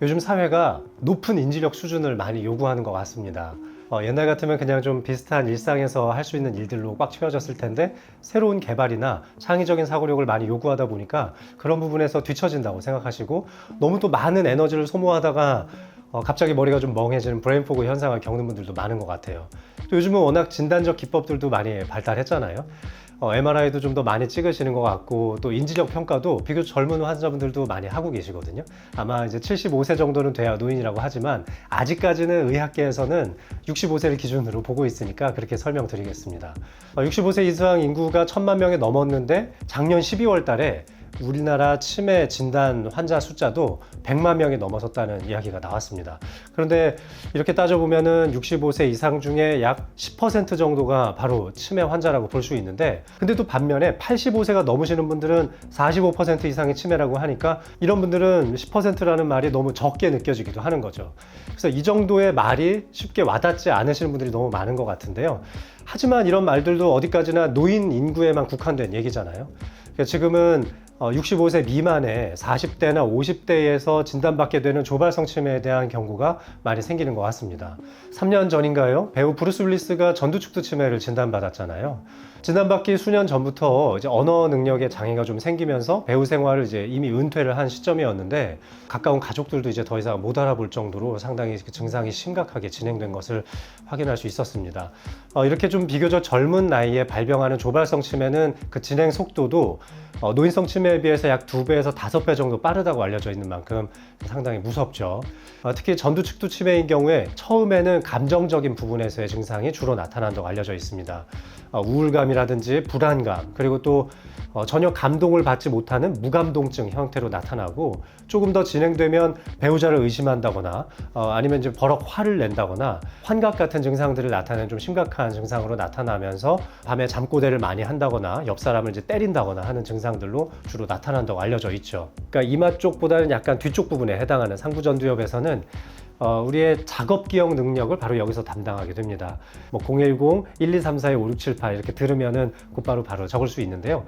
요즘 사회가 높은 인지력 수준을 많이 요구하는 것 같습니다. 어, 옛날 같으면 그냥 좀 비슷한 일상에서 할 수 있는 일들로 꽉 채워졌을 텐데 새로운 개발이나 창의적인 사고력을 많이 요구하다 보니까 그런 부분에서 뒤처진다고 생각하시고 너무 또 많은 에너지를 소모하다가 어, 갑자기 머리가 좀 멍해지는 브레인포그 현상을 겪는 분들도 많은 것 같아요. 또 요즘은 워낙 진단적 기법들도 많이 발달했잖아요. 어, MRI도 좀 더 많이 찍으시는 것 같고 또 인지력 평가도 비교적 젊은 환자분들도 많이 하고 계시거든요. 아마 이제 75세 정도는 돼야 노인이라고 하지만 아직까지는 의학계에서는 65세를 기준으로 보고 있으니까 그렇게 설명드리겠습니다. 어, 65세 이상 인구가 천만 명이 넘었는데 작년 12월 달에 우리나라 치매 진단 환자 숫자도 100만 명이 넘어섰다는 이야기가 나왔습니다. 그런데 이렇게 따져보면은 65세 이상 중에 약 10% 정도가 바로 치매 환자라고 볼 수 있는데 근데 또 반면에 85세가 넘으시는 분들은 45% 이상의 치매라고 하니까 이런 분들은 10%라는 말이 너무 적게 느껴지기도 하는 거죠. 그래서 이 정도의 말이 쉽게 와닿지 않으시는 분들이 너무 많은 것 같은데요. 하지만 이런 말들도 어디까지나 노인 인구에만 국한된 얘기잖아요. 그러니까 지금은 어, 65세 미만의 40대나 50대에서 진단받게 되는 조발성 치매에 대한 경고가 많이 생기는 것 같습니다. 3년 전인가요? 배우 브루스 윌리스가 전두축두 치매를 진단받았잖아요. 진단받기 수년 전부터 이제 언어 능력에 장애가 좀 생기면서 배우 생활을 이제 이미 은퇴를 한 시점이었는데 가까운 가족들도 이제 더 이상 못 알아볼 정도로 상당히 그 증상이 심각하게 진행된 것을 확인할 수 있었습니다. 어, 이렇게 좀 비교적 젊은 나이에 발병하는 조발성 치매는 그 진행 속도도 어, 노인성 치매에 비해서 약 두배에서 다섯 배 정도 빠르다고 알려져 있는 만큼 상당히 무섭죠. 어, 특히 전두축두 치매인 경우에 처음에는 감정적인 부분에서의 증상이 주로 나타난다고 알려져 있습니다. 어, 우울감 이라든지 불안감, 그리고 또 어, 전혀 감동을 받지 못하는 무감동증 형태로 나타나고 조금 더 진행되면 배우자를 의심한다거나 어, 아니면 이제 버럭 화를 낸다거나 환각 같은 증상들을 나타내는 좀 심각한 증상으로 나타나면서 밤에 잠꼬대를 많이 한다거나 옆 사람을 이제 때린다거나 하는 증상들로 주로 나타난다고 알려져 있죠. 그러니까 이마 쪽보다는 약간 뒤쪽 부분에 해당하는 상부전두엽에서는 어, 우리의 작업 기억 능력을 바로 여기서 담당하게 됩니다. 뭐 010, 1, 2, 3, 4, 5, 6, 7, 8 이렇게 들으면은 곧바로 바로 적을 수 있는데요.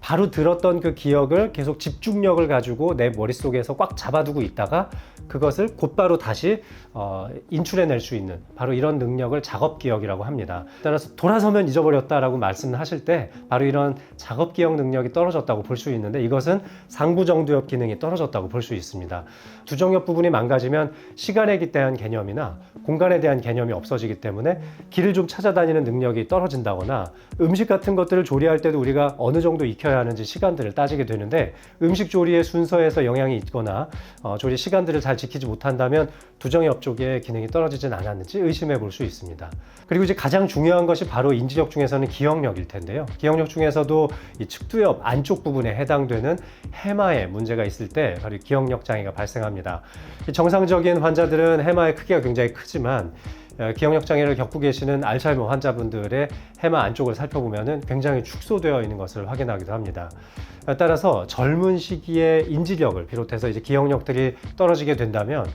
바로 들었던 그 기억을 계속 집중력을 가지고 내 머릿속에서 꽉 잡아두고 있다가 그것을 곧바로 다시 어, 인출해낼 수 있는 바로 이런 능력을 작업 기억이라고 합니다. 따라서 돌아서면 잊어버렸다라고 말씀하실 때 바로 이런 작업 기억 능력이 떨어졌다고 볼 수 있는데 이것은 상부 정두엽 기능이 떨어졌다고 볼 수 있습니다. 두정엽 부분이 망가지면 시간 에 대한 개념이나 공간에 대한 개념이 없어지기 때문에 길을 좀 찾아다니는 능력이 떨어진다거나 음식 같은 것들을 조리할 때도 우리가 어느 정도 익혀야 하는지 시간들을 따지게 되는데 음식 조리의 순서에서 영향이 있거나 어, 조리 시간들을 잘 지키지 못한다면 두정엽 쪽의 기능이 떨어지진 않았는지 의심해 볼 수 있습니다. 그리고 이제 가장 중요한 것이 바로 인지력 중에서는 기억력일 텐데요. 기억력 중에서도 이 측두엽 안쪽 부분에 해당되는 해마에 문제가 있을 때 바로 이 기억력 장애가 발생합니다. 이 정상적인 환자들은 해마의 크기가 굉장히 크지만 어, 기억력 장애를 겪고 계시는 알츠하이머 환자분들의 해마 안쪽을 살펴보면 굉장히 축소되어 있는 것을 확인하기도 합니다. 어, 따라서 젊은 시기에 인지력을 비롯해서 이제 기억력들이 떨어지게 된다면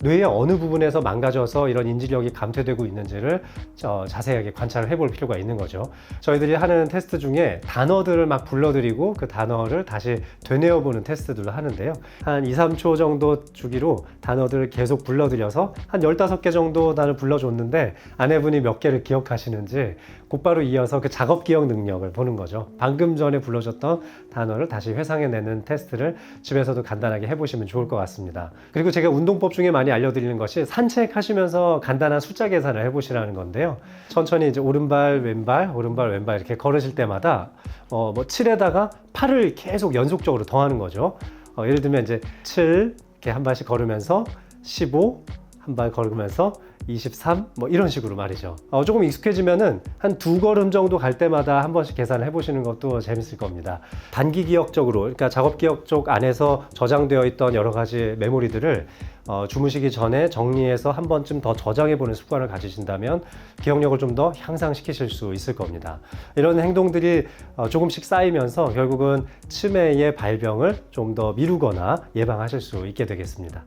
뇌의 어느 부분에서 망가져서 이런 인지력이 감퇴되고 있는지를 어, 자세하게 관찰을 해볼 필요가 있는 거죠. 저희들이 하는 테스트 중에 단어들을 막 불러드리고 그 단어를 다시 되뇌어보는 테스트들을 하는데요. 한 2, 3초 정도 주기로 단어들을 계속 불러드려서 한 15개 정도 단을 불러줬는데 아내분이 몇 개를 기억하시는지 곧바로 이어서 그 작업 기억 능력을 보는 거죠. 방금 전에 불러줬던 단어를 다시 회상해내는 테스트를 집에서도 간단하게 해보시면 좋을 것 같습니다. 그리고 제가 운동법 중에 많이 알려드리는 것이 산책하시면서 간단한 숫자 계산을 해보시라는 건데요. 천천히 이제 오른발, 왼발, 오른발, 왼발 이렇게 걸으실 때마다 어, 뭐 7에다가 8을 계속 연속적으로 더하는 거죠. 어, 예를 들면 이제 7 이렇게 한 발씩 걸으면서 15 한 발 걸으면서 23 뭐 이런 식으로 말이죠. 어, 조금 익숙해지면은 한 두 걸음 정도 갈 때마다 한 번씩 계산을 해보시는 것도 재밌을 겁니다. 단기 기억적으로, 그러니까 작업 기억 쪽 안에서 저장되어 있던 여러 가지 메모리들을 어, 주무시기 전에 정리해서 한 번쯤 더 저장해보는 습관을 가지신다면 기억력을 좀 더 향상시키실 수 있을 겁니다. 이런 행동들이 어, 조금씩 쌓이면서 결국은 치매의 발병을 좀 더 미루거나 예방하실 수 있게 되겠습니다.